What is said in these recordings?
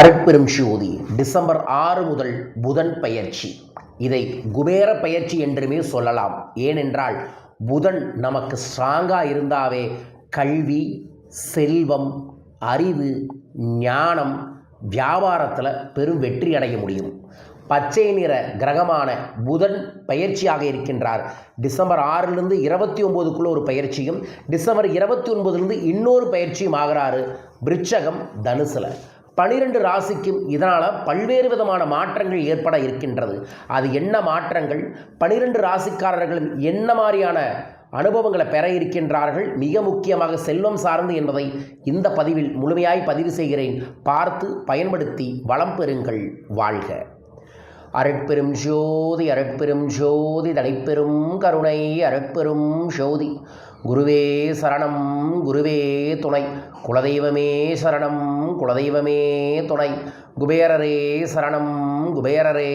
அருட்பெரும் ஜோதி டிசம்பர் ஆறு முதல் புதன் பயிற்சி. இதை குபேர பயிற்சி என்றுமே சொல்லலாம். ஏனென்றால் புதன் நமக்கு ஸ்ட்ராங்காக இருந்தாவே கல்வி செல்வம் அறிவு ஞானம் வியாபாரத்தில் பெரும் வெற்றி அடைய முடியும். பச்சை நிற கிரகமான புதன் பயிற்சியாக இருக்கின்றார். டிசம்பர் ஆறிலிருந்து இருபத்தி ஒம்போதுக்குள்ள ஒரு பயிற்சியும் டிசம்பர் இருபத்தி ஒன்பதுலேருந்து இன்னொரு பயிற்சியும் ஆகிறாரு விருச்சகம் தனுசில். பனிரெண்டு ராசிக்கும் இதனால் பல்வேறு விதமான மாற்றங்கள் ஏற்பட இருக்கின்றது. அது என்ன மாற்றங்கள்? பனிரெண்டு ராசிக்காரர்களும் என்ன மாதிரியான அனுபவங்களை பெற இருக்கின்றார்கள்? மிக முக்கியமாக செல்வம் சார்ந்து என்பதை இந்த பதிவில் முழுமையாய் பதிவு செய்கிறேன். பார்த்து பயன்படுத்தி வளம் பெறுங்கள். வாழ்க. அருட்பெரும் ஜோதி அருட்பெரும் ஜோதி தலைப்பெரும் கருணை அருட்பெரும் ஜோதி. குருவே சரணம் குருவே துணை. குலதெய்வமே சரணம். குலதெய்வமே துணை. குபேரரே சரணம் குபேரரே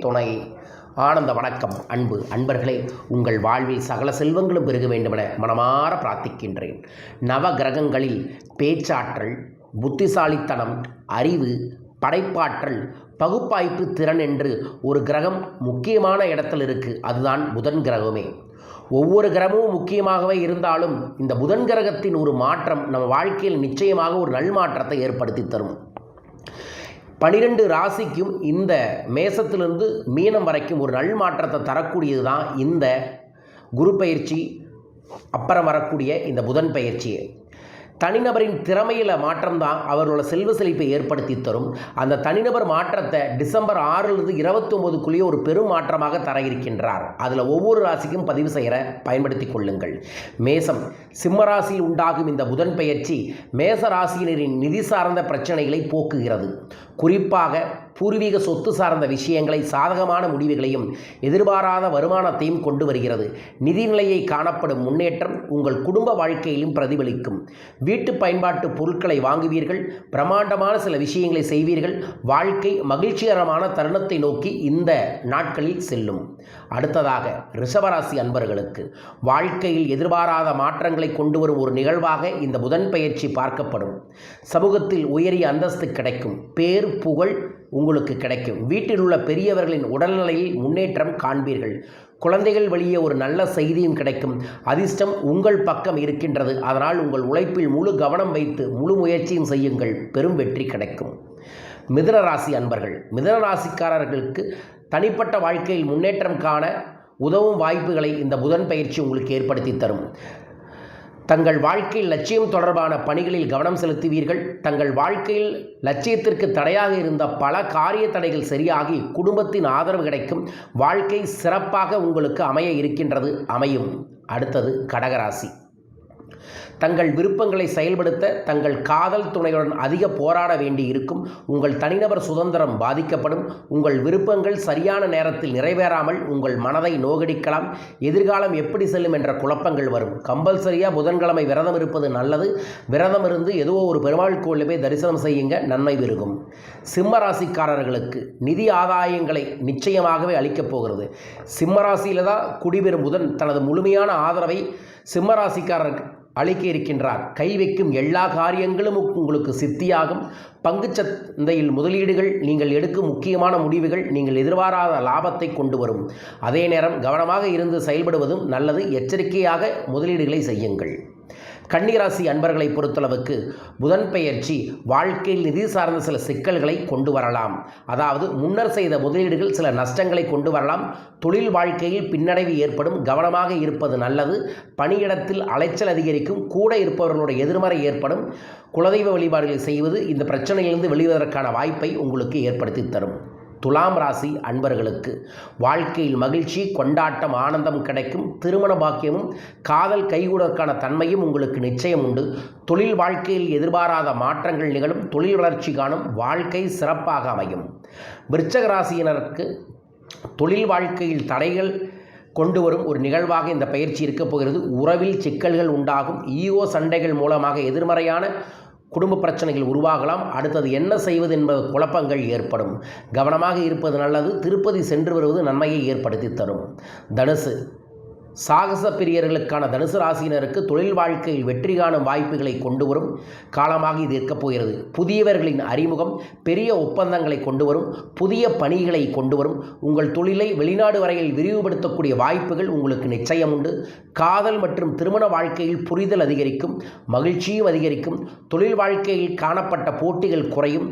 துணை. ஆனந்த வணக்கம் அன்பு அன்பர்களே. உங்கள் வாழ்வில் சகல செல்வங்களும் பெருக வேண்டுமென மனமாற பிரார்த்திக்கின்றேன். நவ கிரகங்களில் பேச்சாற்றல் புத்திசாலித்தனம் அறிவு படைப்பாற்றல் பகுப்பாய்ப்பு திறன் என்று ஒரு கிரகம் முக்கியமான இடத்தில் இருக்குது அதுதான் புதன் கிரகமே. ஒவ்வொரு கிரகமும் முக்கியமாகவே இருந்தாலும் இந்த புதன் கிரகத்தின் ஒரு மாற்றம் நம்ம வாழ்க்கையில் நிச்சயமாக ஒரு நல்மாற்றத்தை ஏற்படுத்தி தரும். பனிரெண்டு ராசிக்கும் இந்த மேசத்திலிருந்து மீனம் வரைக்கும் ஒரு நல் மாற்றத்தை தரக்கூடியது தான் இந்த குரு பயிற்சி அப்புறம் வரக்கூடிய இந்த புதன் பயிற்சியை தனிநபரின் திறமையில் மாற்றம்தான் அவர்களோட செல்வ செழிப்பை ஏற்படுத்தி தரும். அந்த தனிநபர் மாற்றத்தை டிசம்பர் ஆறிலிருந்து இருபத்தொம்போதுக்குள்ளேயே ஒரு பெரும் மாற்றமாக தர இருக்கின்றார் அதில் ஒவ்வொரு ராசிக்கும் பதிவு செய்கிற பயன்படுத்தி கொள்ளுங்கள். மேசம் சிம்ம ராசியில் உண்டாகும் இந்த புதன் பெயர்ச்சி மேச ராசியினரின் நிதி சார்ந்த பிரச்சனைகளை போக்குகிறது. குறிப்பாக பூர்வீக சொத்து சார்ந்த விஷயங்களை சாதகமான முடிவுகளையும் எதிர்பாராத வருமானத்தையும் கொண்டு வருகிறது. நிதிநிலையை காணப்படும் முன்னேற்றம் உங்கள் குடும்ப வாழ்க்கையிலும் பிரதிபலிக்கும். வீட்டு பயன்பாட்டு பொருட்களை வாங்குவீர்கள் பிரம்மாண்டமான சில விஷயங்களை செய்வீர்கள் வாழ்க்கை மகிழ்ச்சிகரமான தருணத்தை நோக்கி இந்த நாட்களில் செல்லும். அடுத்ததாக ரிஷபராசி அன்பர்களுக்கு வாழ்க்கையில் எதிர்பாராத மாற்றங்களை கொண்டு வரும் ஒரு நிகழ்வாக இந்த புதன் பயிற்சி பார்க்கப்படும். சமூகத்தில் உயரிய அந்தஸ்து கிடைக்கும். பேர் புகழ் உங்களுக்கு கிடைக்கும். வீட்டில் உள்ள பெரியவர்களின் உடல்நிலையில் முன்னேற்றம் காண்பீர்கள். குழந்தைகள் வழியே ஒரு நல்ல செய்தியும் கிடைக்கும். அதிர்ஷ்டம் உங்கள் பக்கம் இருக்கின்றது. அதனால் உங்கள் உழைப்பில் முழு கவனம் வைத்து முழு முயற்சியும் செய்யுங்கள். பெரும் வெற்றி கிடைக்கும். மிதுன ராசி அன்பர்கள். மிதுன ராசிக்காரர்களுக்கு தனிப்பட்ட வாழ்க்கையில் முன்னேற்றம் காண உதவும் வாய்ப்புகளை இந்த புதன் பயிற்சி உங்களுக்கு ஏற்படுத்தி தரும். தங்கள் வாழ்க்கையில் லட்சியம் தொடர்பான பணிகளில் கவனம் செலுத்துவீர்கள். தங்கள் வாழ்க்கையில் லட்சியத்திற்கு தடையாக இருந்த பல காரிய தடைகள் சரியாகி குடும்பத்தின் ஆதரவு கிடைக்கும். வாழ்க்கை சிறப்பாக உங்களுக்கு அமைய இருக்கின்றது. அமையும். அடுத்தது கடகராசி. தங்கள் விருப்பங்களை செயல்படுத்த தங்கள் காதல் துணையுடன் அதிக போராட வேண்டி இருக்கும் உங்கள் தனிநபர் சுதந்திரம் பாதிக்கப்படும். உங்கள் விருப்பங்கள் சரியான நேரத்தில் நிறைவேறாமல் உங்கள் மனதை நோகடிக்கலாம். எதிர்காலம் எப்படி செல்லும் என்ற குழப்பங்கள் வரும். கம்பல்சரியாக புதன்கிழமை விரதம் இருப்பது நல்லது. விரதம் இருந்து ஏதோ ஒரு பெருமாள் கோயிலில் போய் தரிசனம் செய்யுங்க நன்மை பெருகும். சிம்ம ராசிக்காரர்களுக்கு நிதி ஆதாயங்களை நிச்சயமாகவே அளிக்கப் போகிறது. சிம்மராசியில் தான் குடிபெறும் புதன் தனது முழுமையான ஆதரவை சிம்மராசிக்காரருக்கு ராசிக்காரருக்கு அளிக்க இருக்கின்றார் கை வைக்கும் எல்லா காரியங்களும் உங்களுக்கு சித்தியாகும். பங்குச் சந்தையில் முதலீடுகள் நீங்கள் எடுக்கும் முக்கியமான முடிவுகள் நீங்கள் எதிர்பாராத லாபத்தை கொண்டு வரும். அதே நேரம் கவனமாக இருந்து செயல்படுவதும் நல்லது. எச்சரிக்கையாக முதலீடுகளை செய்யுங்கள். கன்னிராசி அன்பர்களை பொறுத்தளவுக்கு புதன் பெயர்ச்சி வாழ்க்கையில் நிதி சார்ந்த சில சிக்கல்களை கொண்டு வரலாம். அதாவது முன்னர் செய்த முதலீடுகள் சில நஷ்டங்களை கொண்டு வரலாம். தொழில் வாழ்க்கையில் பின்னடைவு ஏற்படும் கவனமாக இருப்பது நல்லது. பணியிடத்தில் அலைச்சல் அதிகரிக்கும் கூட இருப்பவர்களுடைய எதிர்மறை ஏற்படும். குலதெய்வ வழிபாடுகளை செய்வது இந்த பிரச்சனையிலிருந்து வெளிவதற்கான வாய்ப்பை உங்களுக்கு ஏற்படுத்தி தரும். துலாம் ராசி அன்பர்களுக்கு. வாழ்க்கையில் மகிழ்ச்சி கொண்டாட்டம் ஆனந்தம் கிடைக்கும். திருமண பாக்கியமும் காதல் கைகூடற்கான தன்மையும் உங்களுக்கு நிச்சயம் உண்டு. தொழில் வாழ்க்கையில் எதிர்பாராத மாற்றங்கள் நிகழும். தொழில் வளர்ச்சி காணும். வாழ்க்கை சிறப்பாக அமையும். விருச்சக ராசியினருக்கு தொழில் வாழ்க்கையில் தடைகள் கொண்டு வரும் ஒரு நிகழ்வாக இந்த பயிற்சி இருக்கப் போகிறது. உறவில் சிக்கல்கள் உண்டாகும். ஈகோ சண்டைகள் மூலமாக எதிர்மறையான குடும்ப பிரச்சனைகள் உருவாகலாம். அடுத்தது என்ன செய்வது என்பது குழப்பங்கள் ஏற்படும். கவனமாக இருப்பது நல்லது திருப்பதி சென்று வருவது நன்மையை ஏற்படுத்தி தரும். தனுசு சாகச பிரியர்களுக்கான தனுசு ராசியினருக்கு தொழில் வாழ்க்கையில் வெற்றி காணும் வாய்ப்புகளை கொண்டு வரும் காலமாக இது இருக்கப் போகிறது. புதியவர்களின் அறிமுகம் பெரிய ஒப்பந்தங்களை கொண்டு வரும் புதிய பணிகளை கொண்டு வரும் உங்கள் தொழிலை வெளிநாடு வரையில் விரிவுபடுத்தக்கூடிய வாய்ப்புகள் உங்களுக்கு நிச்சயம் உண்டு. காதல் மற்றும் திருமண வாழ்க்கையில் புரிதல் அதிகரிக்கும் மகிழ்ச்சியும் அதிகரிக்கும் தொழில் வாழ்க்கையில் காணப்பட்ட போட்டிகள் குறையும்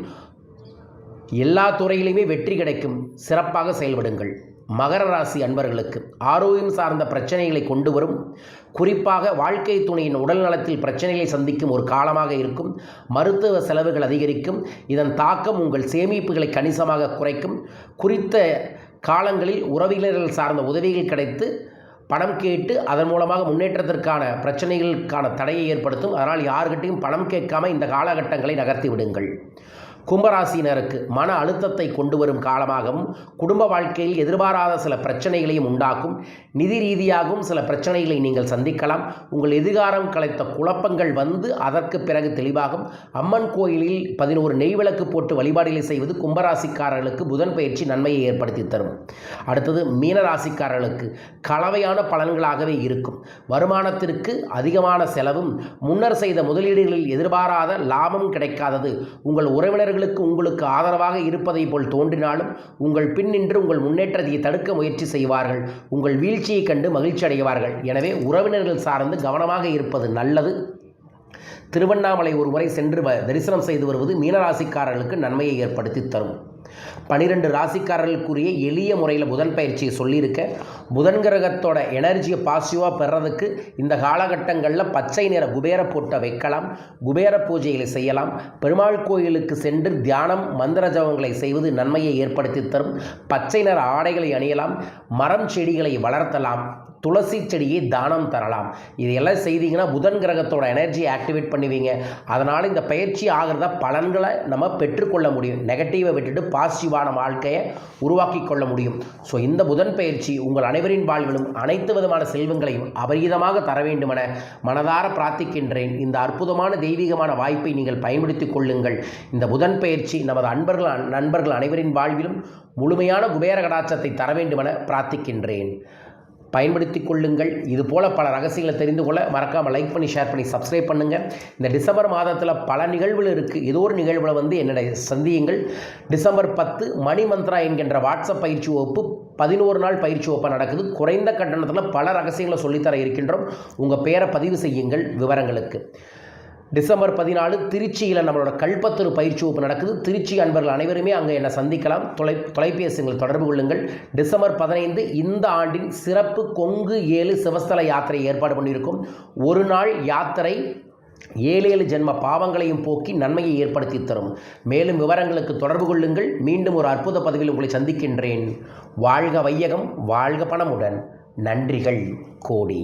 எல்லா துறையிலுமே வெற்றி கிடைக்கும். சிறப்பாக செயல்படுங்கள். மகர ராசி அன்பர்களுக்கு ஆரோக்கியம் சார்ந்த பிரச்சனைகளை கொண்டு வரும். குறிப்பாக வாழ்க்கை துணையின் உடல்நலத்தில் பிரச்சனைகளை சந்திக்கும் ஒரு காலமாக இருக்கும். மருத்துவ செலவுகள் அதிகரிக்கும். இதன் தாக்கம் உங்கள் சேமிப்புகளை கணிசமாக குறைக்கும். குறித்த காலங்களில் உறவினர்கள் சார்ந்த உதவிகள் கிடைத்து பணம் கேட்டு அதன் மூலமாக முன்னேற்றத்திற்கான பிரச்சனைகளுக்கான தடையை ஏற்படுத்தும். அதனால் யார்கிட்டையும் பணம் கேட்காம இந்த காலகட்டங்களை நகர்த்தி விடுங்கள். கும்பராசினருக்கு மன அழுத்தத்தை கொண்டு வரும் காலமாகவும் குடும்ப வாழ்க்கையில் எதிர்பாராத சில பிரச்சனைகளையும் உண்டாக்கும். நிதி ரீதியாகவும் சில பிரச்சனைகளை நீங்கள் சந்திக்கலாம். உங்கள் எதிர்காலம் கலைத்த குழப்பங்கள் வந்து அதற்கு பிறகு தெளிவாகும். அம்மன் கோயிலில் பதினோரு நெய் விளக்கு போட்டு வழிபாடுகளை செய்வது கும்பராசிக்காரர்களுக்கு புதன் பயிற்சி நன்மையை ஏற்படுத்தி தரும். அடுத்தது மீனராசிக்காரர்களுக்கு கலவையான பலன்களாகவே இருக்கும். வருமானத்திற்கு அதிகமான செலவும் முன்னர் செய்த முதலீடுகளில் எதிர்பாராத லாபம் கிடைக்காதது. உங்கள் உறவினர்கள் மற்றவர்களுக்கு உங்களுக்கு ஆதரவாக இருப்பதை போல் தோன்றினாலும் உங்கள் பின் நின்று உங்கள் முன்னேற்றத்தை தடுக்க முயற்சி செய்வார்கள். உங்கள் வீழ்ச்சியை கண்டு மகிழ்ச்சி அடைவார்கள் எனவே உறவினர்கள் சார்ந்து கவனமாக இருப்பது நல்லது. திருவண்ணாமலை ஒரு முறை சென்று தரிசனம் செய்து வருவது மீனராசிக்காரர்களுக்கு நன்மையை ஏற்படுத்தி தரும். பனிரெண்டு ராசிக்காரர்களுக்குரிய எளிய முறையில் புதன் பயிற்சியை சொல்லியிருக்க. புதன் கிரகத்தோட எனர்ஜியை பாசிட்டிவாக பெறதுக்கு இந்த காலகட்டங்களில் பச்சை நிற குபேர போட்டை வைக்கலாம் குபேர பூஜைகளை செய்யலாம். பெருமாள் கோயிலுக்கு சென்று தியானம் மந்திர ஜபங்களை செய்வது நன்மையை ஏற்படுத்தி தரும். பச்சை நிற ஆடைகளை அணியலாம் மரம் செடிகளை வளர்த்தலாம் துளசி செடியை தானம் தரலாம். இதையெல்லாம் செய்தீங்கன்னா புதன் கிரகத்தோட எனர்ஜியை ஆக்டிவேட் பண்ணுவீங்க. அதனால் இந்த பயிற்சி ஆகிறத பலன்களை நம்ம பெற்றுக்கொள்ள முடியும். நெகட்டிவை விட்டுட்டு பாசிட்டிவான வாழ்க்கையை உருவாக்கி கொள்ள முடியும். ஸோ இந்த புதன் பயிற்சி உங்கள் அனைவரின் வாழ்விலும் அனைத்து விதமான செல்வங்களையும் அபரீதமாக தர வேண்டுமென மனதார பிரார்த்திக்கின்றேன். இந்த அற்புதமான தெய்வீகமான வாய்ப்பை நீங்கள் பயன்படுத்திக் கொள்ளுங்கள். இந்த புதன் பயிற்சி நமது அன்பர்கள் நண்பர்கள் அனைவரின் வாழ்விலும் முழுமையான குபேர கடாச்சத்தை தர வேண்டுமென பிரார்த்திக்கின்றேன். பயன்படுத்தி கொள்ளுங்கள். இது போல் பல ரகசியங்களை தெரிந்து கொள்ள மறக்காமல் லைக் பண்ணி ஷேர் பண்ணி சப்ஸ்கிரைப் பண்ணுங்கள் இந்த டிசம்பர் மாதத்தில் பல நிகழ்வுகள் இருக்குது ஏதோ ஒரு நிகழ்வில் வந்து என்னுடைய சந்தியுங்கள். டிசம்பர் பத்து மணி மந்த்ரா என்கின்ற வாட்ஸ்அப் பயிற்சி வகுப்பு பதினோரு நாள் பயிற்சி வகுப்பாக நடக்குது. குறைந்த கட்டணத்தில் பல ரகசியங்களை சொல்லித்தர இருக்கின்றோம். உங்கள் பெயரை பதிவு செய்யுங்கள் விவரங்களுக்கு. டிசம்பர் பதினாலு திருச்சியில் நம்மளோட கல்பத்தூர் பயிற்சி வகுப்பு நடக்குது. திருச்சி அன்பர்கள் அனைவருமே அங்கே என்னை சந்திக்கலாம். தொலை தொலைபேசிகள் தொடர்பு கொள்ளுங்கள். டிசம்பர் பதினைந்து இந்த ஆண்டின் சிறப்பு கொங்கு ஏழு சிவஸ்தல யாத்திரை ஏற்பாடு பண்ணியிருக்கும். ஒரு நாள் யாத்திரை ஏழு ஏழு ஜென்ம பாவங்களையும் போக்கி நன்மையை ஏற்படுத்தி தரும். மேலும் விவரங்களுக்கு தொடர்பு கொள்ளுங்கள். மீண்டும் ஒரு அற்புத பதவியில் உங்களை சந்திக்கின்றேன். வாழ்க வையகம் வாழ்க பணமுடன். நன்றிகள் கோடி.